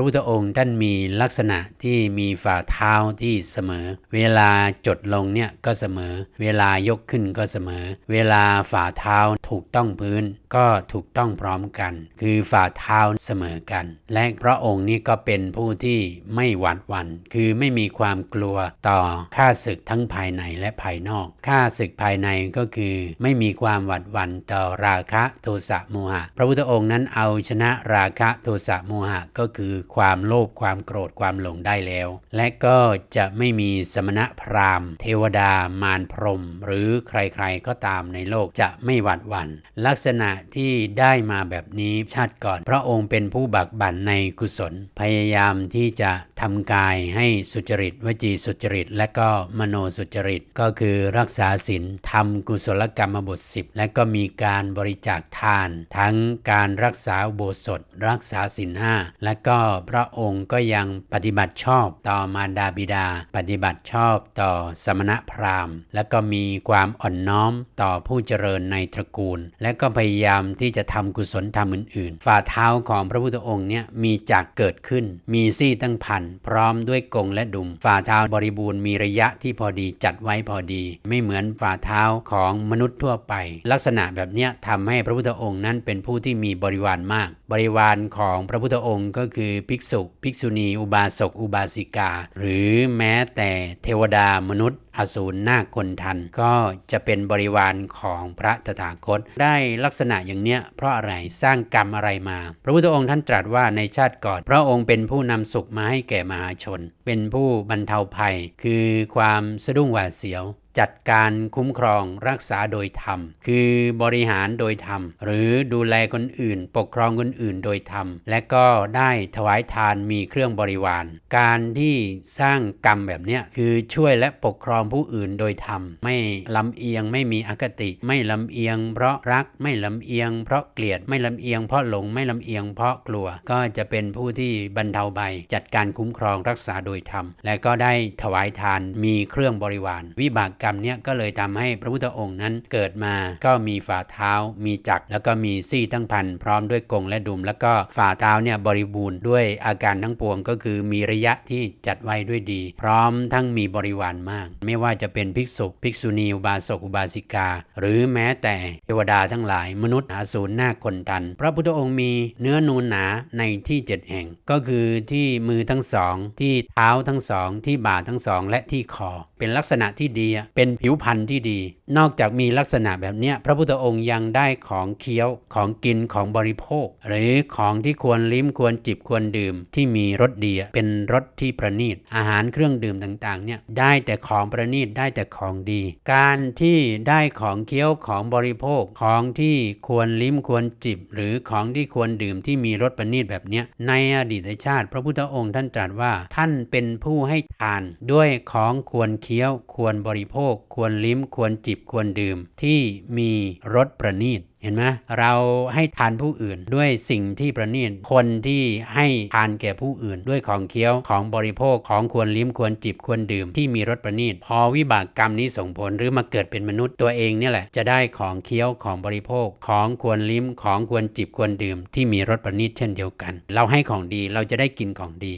ระพุทธองค์ท่านมีลักษณะที่มีฝ่าเท้าที่เสมอ เวลาจดลงเนี่ยก็เสมอ เวลายกขึ้นก็เสมอ เวลาฝ่าเท้าถูกต้องพื้นก็ถูกต้องพร้อมกัน คือฝ่าเท้าเสมอกัน และพระองค์นี้ก็เป็นผู้ที่ไม่หวาดหวัน คือไม่มีความกลัวต่อข้าศึกทั้งภายในและภายนอกข้าศึกภายในก็คือไม่มีความหวาดหวันต่อราคะโทสะโมหะ พระพุทธองค์นั้นเอาชนะราคะโทสะโมหะก็คือความโลภความโกรธความหลงได้แล้ว และก็จะไม่มีสมณะพราหมณ์ เทวดามารพรม หรือใครๆก็ตามในโลกจะไม่หวาดหวัน่นลักษณะที่ได้มาแบบนี้ชาติก่อน พระองค์เป็นผู้บักบั่นในกุศล พยายามที่จะทำกายให้สุจริต วจีสุจริต และก็มโนสุจริต ก็คือรักษาศีลทำกุศลกรรมบทสิบและก็มีการบริจาคทาน ทั้งการรักษาโบสถรักษาศีลห้าและก็พระองค์ก็ยังปฏิบัติชอบต่อมารดาบิดา ปฏิบัติชอบต่อสมณพราหมณ์ และก็มีความอ่อนน้อมต่อผู้เจริญในตระกูล และก็พยายามที่จะทำกุศลธรรมอื่น ๆ ฝ่าเท้าของพระพุทธองค์เนี่ยมีจากเกิดขึ้น มีซี่ตั้งพันพร้อมด้วยกงและดุม ฝ่าเท้าบริบูรณ์มีระยะที่พอดีจัดไว้พอดี ไม่เหมือนฝ่าเท้าของมนุษย์ทั่วไป ลักษณะแบบนี้ทำให้พระพุทธองค์นั้นเป็นผู้ที่มีบริวารมาก บริวารของพระพุทธองค์ก็คือภิกษุภิกษุณี อุบาสก อุบาสิกา หรือแม้แต่เทวดามนุษย์อสูรนาคคนทัน ก็จะเป็นบริวารของพระตถาคต ได้ลักษณะอย่างเนี้ยเพราะอะไรสร้างกรรมอะไรมา พระพุทธองค์ท่านตรัสว่าในชาติก่อน พระองค์เป็นผู้นำสุขมาให้แก่มหาชน เป็นผู้บรรเทาภัย คือความสะดุ้งหวาดเสียวจัดการคุ้มครองรักษาโดยธรรม คือบริหารโดยธรรม หรือดูแลคนอื่น ปกครองคนอื่นโดยธรรม และก็ได้ถวายทานมีเครื่องบริวาร การที่สร้างกรรมแบบเนี้ยคือช่วยและปกครองผู้อื่นโดยธรรม ไม่ลำเอียงไม่มีอคติ ไม่ลำเอียง เพราะรักไม่ลำเอียง เพราะเกลียดไม่ลำเอียงเพราะหลงไม่ลำเอียงเพราะกลัว ก็จะเป็นผู้ที่บรรเทาใบจัดการคุ้มครองรักษาโดยธรรม และก็ได้ถวายทานมีเครื่องบริวาร วิบากกรรมเนี้ยก็เลยทำให้พระพุทธองค์นั้นเกิดมาก็มีฝ่าเท้า มีจักรแล้วก็มีซี่ทั้งพันพร้อมด้วยกงและดุม แล้วก็ฝ่าเท้าเนี่ยบริบูรณ์ด้วยอาการทั้งปวงก็คือมีระยะที่จัดไว้ด้วยดี พร้อมทั้งมีบริวารมาก ไม่ว่าจะเป็นภิกษุภิกษุณีอุบาสกอุบาสิกา หรือแม้แต่เทวดาทั้งหลายมนุษย์อาสูรหน้าคนทัน พระพุทธองค์มีเนื้อนูนหนาในที่เจ็ดแห่ง ก็คือที่มือทั้งสอง ที่เท้าทั้งสอง ที่บ่าทั้งสอง และที่คอเป็นลักษณะที่ดีอะเป็นผิวพรรณที่ดี นอกจากมีลักษณะแบบเนี้ยพระพุทธองค์ยังได้ของเคี้ยวของกินของบริโภค หรือของที่ควรลิ้มควรจิบควรดื่ม ที่มีรสดีเป็นรสที่ประณีต อาหารเครื่องดื่มต่างๆเนี่ยได้แต่ของประณีตได้แต่ของดี การที่ได้ของเคี้ยวของบริโภคของที่ควรลิ้มควรจิบ หรือของที่ควรดื่มที่มีรสประณีตแบบเนี้ยในอดีตชาติ พระพุทธองค์ท่านตรัสว่าท่านเป็นผู้ให้ทานด้วยของควรเคี้ยวควรบริโภภค ควรลิ้มควรจิบควรดื่ม ที่มีรสประณีตเห็นไหมเราให้ทานผู้อื่นด้วยสิ่งที่ประณีตคนที่ให้ทานแก่ผู้อื่น ด้วยของเคี้ยวของบริโภคของควรลิ้มควรจิบควรดื่ม ที่มีรสประณีตพอวิบากกรรมนี้ส่งผลหรือมาเกิดเป็นมนุษย์ตัวเองเนี่ยแหละจะได้ของเคี้ยวของบริโภค ของควรลิ้มของควรจิบควรดื่ม ที่มีรสประณีตเช่นเดียวกัน เราให้ของดีเราจะได้กินของดี